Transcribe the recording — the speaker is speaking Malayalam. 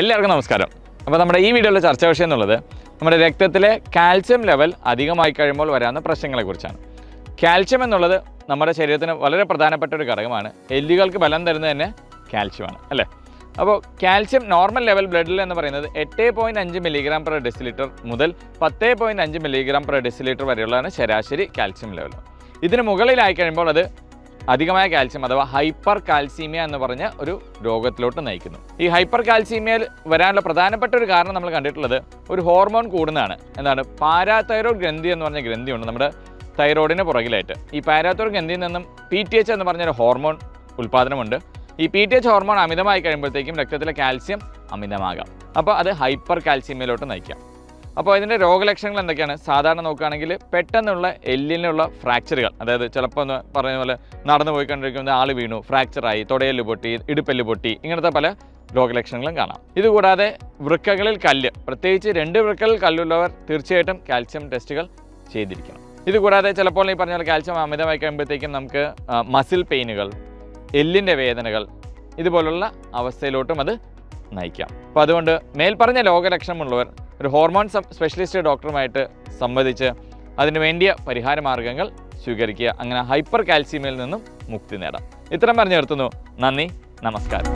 എല്ലാവർക്കും നമസ്കാരം. അപ്പോൾ നമ്മുടെ ഈ വീഡിയോയിലെ ചർച്ചാ വിഷയം എന്നുള്ളത് നമ്മുടെ രക്തത്തിലെ കാൽസ്യം ലെവൽ അധികമായി കഴിയുമ്പോൾ വരാവുന്ന പ്രശ്നങ്ങളെക്കുറിച്ചാണ്. കാൽസ്യം എന്നുള്ളത് നമ്മുടെ ശരീരത്തിന് വളരെ പ്രധാനപ്പെട്ട ഒരു ഘടകമാണ്. എല്ലുകൾക്ക് ബലം തരുന്നത് തന്നെ കാൽസ്യമാണ് അല്ലേ? അപ്പോൾ കാൽസ്യം നോർമൽ ലെവൽ ബ്ലഡിൽ എന്ന് പറയുന്നത് എട്ട് പോയിന്റ് അഞ്ച് മില്ലിഗ്രാം പെർ ഡെസിലിറ്റർ മുതൽ പത്ത് പോയിന്റ് അഞ്ച് മില്ലിഗ്രാം പെർ ഡെസിലിറ്റർ വരെയുള്ളതാണ് ശരാശരി കാൽസ്യം ലെവൽ. ഇതിന് മുകളിലായി കഴിയുമ്പോൾ അത് അധികമായ കാൽസ്യം അഥവാ ഹൈപ്പർ കാൽസീമിയ എന്ന് പറഞ്ഞ ഒരു രോഗത്തിലോട്ട് നയിക്കുന്നു. ഈ ഹൈപ്പർ കാൽസീമിയയിൽ വരാനുള്ള പ്രധാനപ്പെട്ട ഒരു കാരണം നമ്മൾ കണ്ടിട്ടുള്ളത് ഒരു ഹോർമോൺ കൂടുന്നതാണ്. എന്താണ്? പാരാതൈറോയ്ഡ് ഗ്രന്ഥി എന്ന് പറഞ്ഞ ഗ്രന്ഥിയുണ്ട് നമ്മുടെ തൈറോയിഡിന് പുറകിലായിട്ട്. ഈ പാരാതൈറോയ്ഡ് ഗ്രന്ഥിയിൽ നിന്നും പി ടി എച്ച് എന്ന് പറഞ്ഞൊരു ഹോർമോൺ ഉൽപ്പാദനമുണ്ട് ഈ പി ടി എച്ച് ഹോർമോൺ അമിതമായി കഴിയുമ്പോഴത്തേക്കും രക്തത്തിലെ കാൽസ്യം അമിതമാകാം. അപ്പോൾ അത് ഹൈപ്പർ കാൽസ്യമയിലോട്ട് നയിക്കാം. അപ്പോൾ ഇതിന്റെ രോഗലക്ഷണങ്ങൾ എന്തൊക്കെയാണ്? സാധാരണ നോക്കുകയാണെങ്കിൽ പെട്ടെന്നുള്ള എല്ലിനുള്ള ഫ്രാക്ചറുകൾ. അതായത് ചിലപ്പോൾ ഒന്ന് പറഞ്ഞ പോലെ നടന്നു പോയി കണ്ടിരിക്കുന്ന ആൾ വീണു ഫ്രാക്ചറായി തുടയൽ പൊട്ടി ഇടുപ്പല്ല് പൊട്ടി ഇങ്ങനത്തെ പല രോഗലക്ഷണങ്ങളും കാണാം. ഇതുകൂടാതെ വൃക്കകളിൽ കല്ല് പ്രത്യേകിച്ച് രണ്ട് വൃക്കകളിൽ കല്ലുള്ളവർ തീർച്ചയായിട്ടും കാൽസ്യം ടെസ്റ്റുകൾ ചെയ്തിരിക്കണം. ഇതുകൂടാതെ ചിലപ്പോൾ ഈ പറഞ്ഞ പോലെ കാൽസ്യം അമിതമായി കഴിയുമ്പോഴത്തേക്കും നമുക്ക് മസിൽ പെയിനുകൾ എല്ലിന്റെ വേദനകൾ ഇതുപോലുള്ള അവസ്ഥയിലോട്ടും അത് നയിക്കാം. അപ്പോൾ അതുകൊണ്ട് മേൽപ്പറഞ്ഞ രോഗലക്ഷണമുള്ളവർ ഒരു ഹോർമോൺ സ്പെഷ്യലിസ്റ്റ് ഡോക്ടറുമായിട്ട് സംവദിച്ച് അതിന് വേണ്ടിയ പരിഹാര മാർഗങ്ങൾ സ്വീകരിക്കുക. അങ്ങനെ ഹൈപ്പർ കാൽസ്യമിൽ നിന്നും മുക്തി നേടാം. ഇത്രയും പറഞ്ഞു നിർത്തുന്നു. നന്ദി. നമസ്കാരം.